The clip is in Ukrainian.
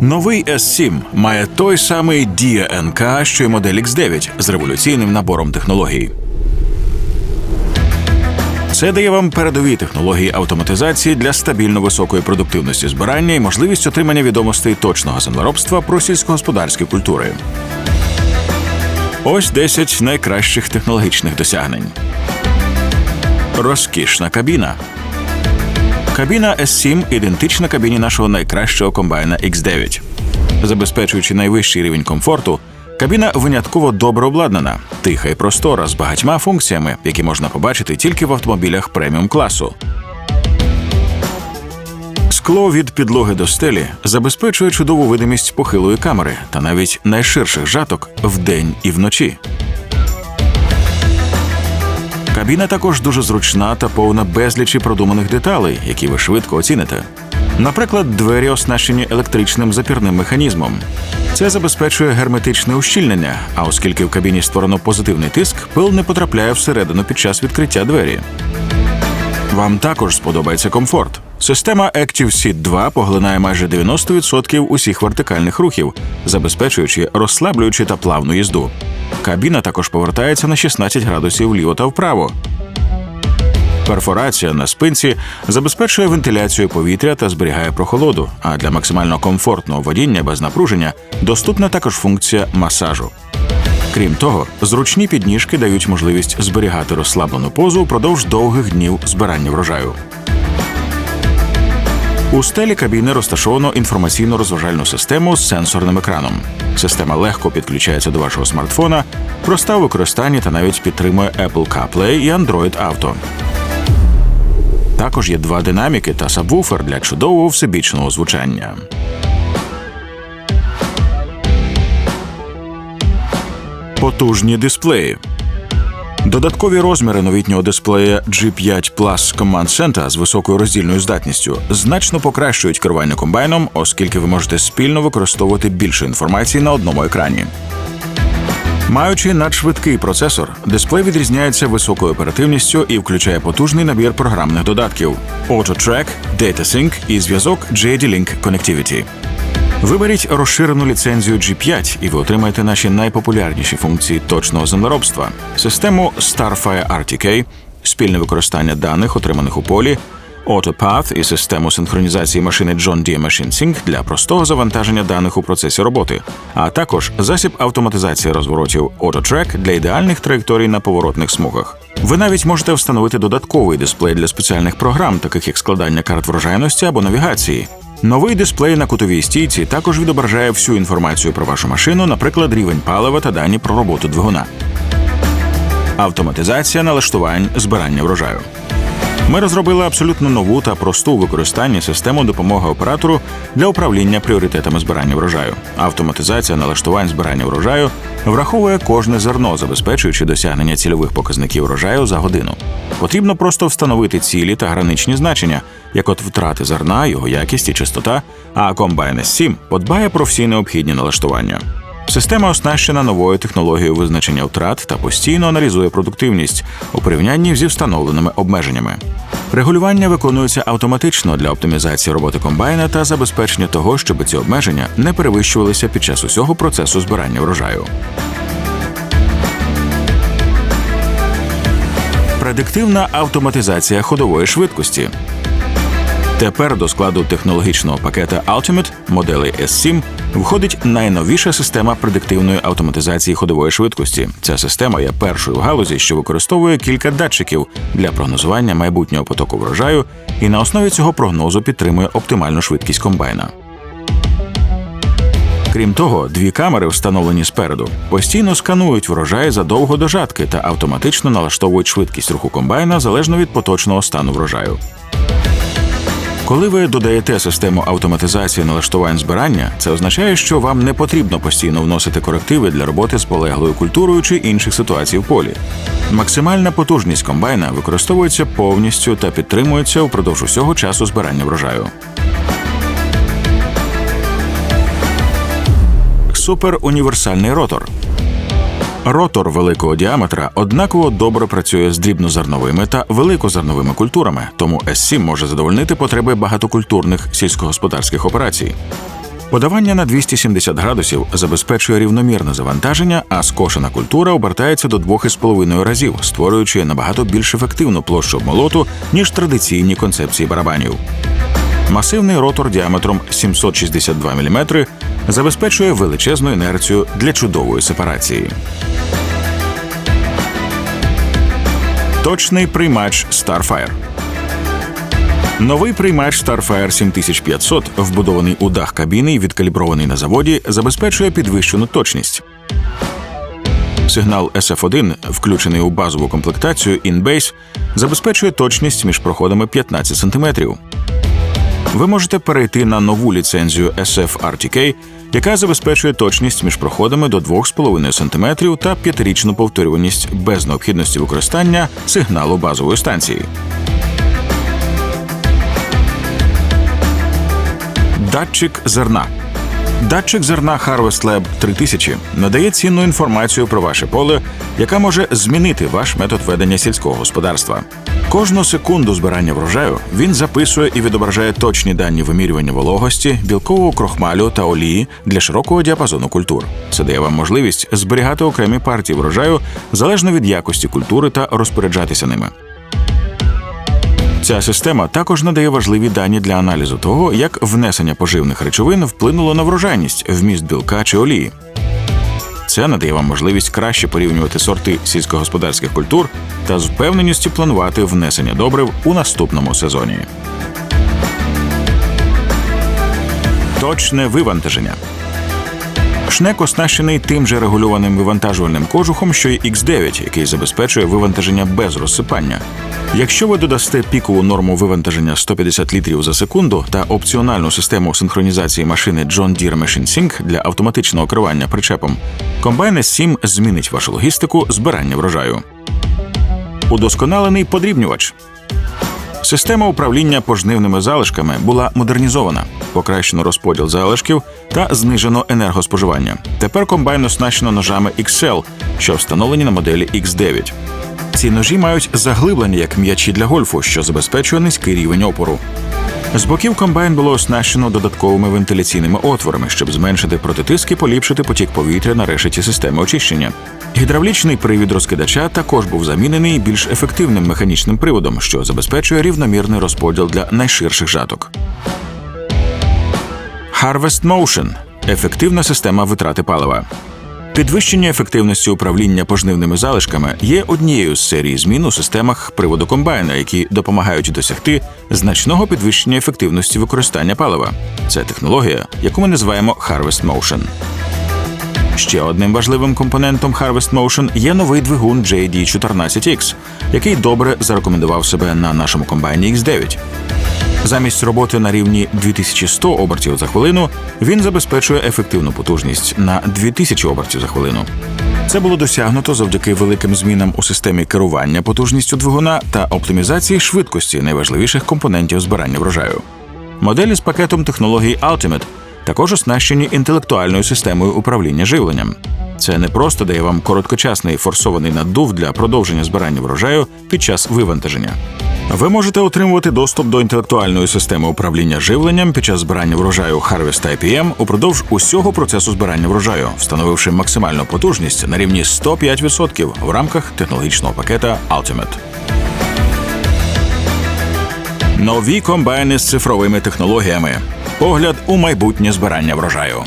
Новий S7 має той самий NK, що й модель X9 з революційним набором технологій. Це дає вам передові технології автоматизації для стабільно високої продуктивності збирання і можливість отримання відомостей точного землеробства про сільськогосподарські культури. Ось 10 найкращих технологічних досягнень. Розкішна кабіна. Кабіна S7 ідентична кабіні нашого найкращого комбайна X9. Забезпечуючи найвищий рівень комфорту, кабіна винятково добре обладнана, тиха і простора з багатьма функціями, які можна побачити тільки в автомобілях преміум класу. Скло від підлоги до стелі забезпечує чудову видимість похилої камери та навіть найширших жаток вдень і вночі. Кабіна також дуже зручна та повна безлічі продуманих деталей, які ви швидко оціните. Наприклад, двері оснащені електричним запірним механізмом. Це забезпечує герметичне ущільнення, а оскільки в кабіні створено позитивний тиск, пил не потрапляє всередину під час відкриття двері. Вам також сподобається комфорт. Система Active Seat 2 поглинає майже 90% усіх вертикальних рухів, забезпечуючи розслаблюючи та плавну їзду. Кабіна також повертається на 16 градусів вліво та вправо. Перфорація на спинці забезпечує вентиляцію повітря та зберігає прохолоду. А для максимально комфортного водіння без напруження доступна також функція масажу. Крім того, зручні підніжки дають можливість зберігати розслаблену позу впродовж довгих днів збирання врожаю. У стелі кабіни розташовано інформаційно-розважальну систему з сенсорним екраном. Система легко підключається до вашого смартфона, проста у використанні та навіть підтримує Apple CarPlay і Android Auto. Також є два динаміки та сабвуфер для чудового всебічного звучання. Потужні дисплеї. Додаткові розміри новітнього дисплея G5 Plus Command Center з високою роздільною здатністю значно покращують керування комбайном, оскільки ви можете спільно використовувати більше інформації на одному екрані. Маючи надшвидкий процесор, дисплей відрізняється високою оперативністю і включає потужний набір програмних додатків AutoTrack, DataSync і зв'язок JD-Link Connectivity. Виберіть розширену ліцензію G5, і ви отримаєте наші найпопулярніші функції точного землеробства: систему Starfire RTK, спільне використання даних, отриманих у полі, AutoPath і систему синхронізації машини John Deere Machine Sync для простого завантаження даних у процесі роботи, а також засіб автоматизації розворотів AutoTrack для ідеальних траєкторій на поворотних смугах. Ви навіть можете встановити додатковий дисплей для спеціальних програм, таких як складання карт врожайності або навігації. Новий дисплей на кутовій стійці також відображає всю інформацію про вашу машину, наприклад, рівень палива та дані про роботу двигуна. Автоматизація налаштувань збирання врожаю. Ми розробили абсолютно нову та просту у використанні систему допомоги оператору для управління пріоритетами збирання врожаю. Автоматизація налаштувань збирання врожаю враховує кожне зерно, забезпечуючи досягнення цільових показників врожаю за годину. Потрібно просто встановити цілі та граничні значення, як от втрати зерна, його якість і чистота. А комбайн S7 подбає про всі необхідні налаштування. Система оснащена новою технологією визначення втрат та постійно аналізує продуктивність у порівнянні зі встановленими обмеженнями. Регулювання виконується автоматично для оптимізації роботи комбайна та забезпечення того, щоб ці обмеження не перевищувалися під час усього процесу збирання врожаю. Предиктивна автоматизація ходової швидкості. Тепер до складу технологічного пакета Ultimate моделей S7 входить найновіша система предиктивної автоматизації ходової швидкості. Ця система є першою в галузі, що використовує кілька датчиків для прогнозування майбутнього потоку врожаю, і на основі цього прогнозу підтримує оптимальну швидкість комбайна. Крім того, дві камери, встановлені спереду, постійно сканують врожай задовго до жатки та автоматично налаштовують швидкість руху комбайна залежно від поточного стану врожаю. Коли ви додаєте систему автоматизації налаштувань збирання, це означає, що вам не потрібно постійно вносити корективи для роботи з полеглою культурою чи інших ситуацій в полі. Максимальна потужність комбайна використовується повністю та підтримується впродовж усього часу збирання врожаю. Суперуніверсальний ротор. Ротор великого діаметра однаково добре працює з дрібнозерновими та великозерновими культурами, тому S7 може задовольнити потреби багатокультурних сільськогосподарських операцій. Подавання на 270 градусів забезпечує рівномірне завантаження, а скошена культура обертається до 2,5 разів, створюючи набагато більш ефективну площу обмолоту, ніж традиційні концепції барабанів. Масивний ротор діаметром 762 мм забезпечує величезну інерцію для чудової сепарації. Точний приймач Starfire Новий приймач Starfire 7500, вбудований у дах кабіни і відкалібрований на заводі, забезпечує підвищену точність. Сигнал SF1, включений у базову комплектацію InBase, забезпечує точність між проходами 15 см. Ви можете перейти на нову ліцензію SF RTK, яка забезпечує точність між проходами до 2,5 см та п'ятирічну повторюваність без необхідності використання сигналу базової станції. Датчик зерна. Датчик зерна Harvest Lab 3000 надає цінну інформацію про ваше поле, яка може змінити ваш метод ведення сільського господарства. Кожну секунду збирання врожаю він записує і відображає точні дані вимірювання вологості, білкового крохмалю та олії для широкого діапазону культур. Це дає вам можливість зберігати окремі партії врожаю залежно від якості культури та розпоряджатися ними. Ця система також надає важливі дані для аналізу того, як внесення поживних речовин вплинуло на врожайність, вміст білка чи олії. Це надає вам можливість краще порівнювати сорти сільськогосподарських культур та з впевненістю планувати внесення добрив у наступному сезоні. Точне вивантаження. Шнек оснащений тим же регульованим вивантажувальним кожухом, що й X9, який забезпечує вивантаження без розсипання. Якщо ви додасте пікову норму вивантаження 150 літрів за секунду та опціональну систему синхронізації машини John Deere Machine Sync для автоматичного керування причепом, комбайн S7 змінить вашу логістику збирання врожаю. Удосконалений подрібнювач. Система управління пожнивними залишками була модернізована, покращено розподіл залишків та знижено енергоспоживання. Тепер комбайн оснащено ножами XL, що встановлені на моделі X9. Ці ножі мають заглиблення як м'ячі для гольфу, що забезпечує низький рівень опору. З боків комбайн було оснащено додатковими вентиляційними отворами, щоб зменшити протитиск і поліпшити потік повітря на решеті системи очищення. Гідравлічний привід розкидача також був замінений більш ефективним механічним приводом, що забезпечує рівномірний розподіл для найширших жаток. Harvest Motion – ефективна система витрати палива. Підвищення ефективності управління пожнивними залишками є однією з серій змін у системах приводу комбайна, які допомагають досягти значного підвищення ефективності використання палива. Це технологія, яку ми називаємо Harvest Motion. Ще одним важливим компонентом Harvest Motion є новий двигун JD14X, який добре зарекомендував себе на нашому комбайні X9. Замість роботи на рівні 2100 обертів за хвилину він забезпечує ефективну потужність на 2000 обертів за хвилину. Це було досягнуто завдяки великим змінам у системі керування потужністю двигуна та оптимізації швидкості найважливіших компонентів збирання врожаю. Моделі з пакетом технологій Ultimate також оснащені інтелектуальною системою управління живленням. Це не просто дає вам короткочасний форсований наддув для продовження збирання врожаю під час вивантаження. Ви можете отримувати доступ до інтелектуальної системи управління живленням під час збирання врожаю Harvest IPM упродовж усього процесу збирання врожаю, встановивши максимальну потужність на рівні 105% в рамках технологічного пакета Ultimate. Нові комбайни з цифровими технологіями. Погляд у майбутнє збирання врожаю.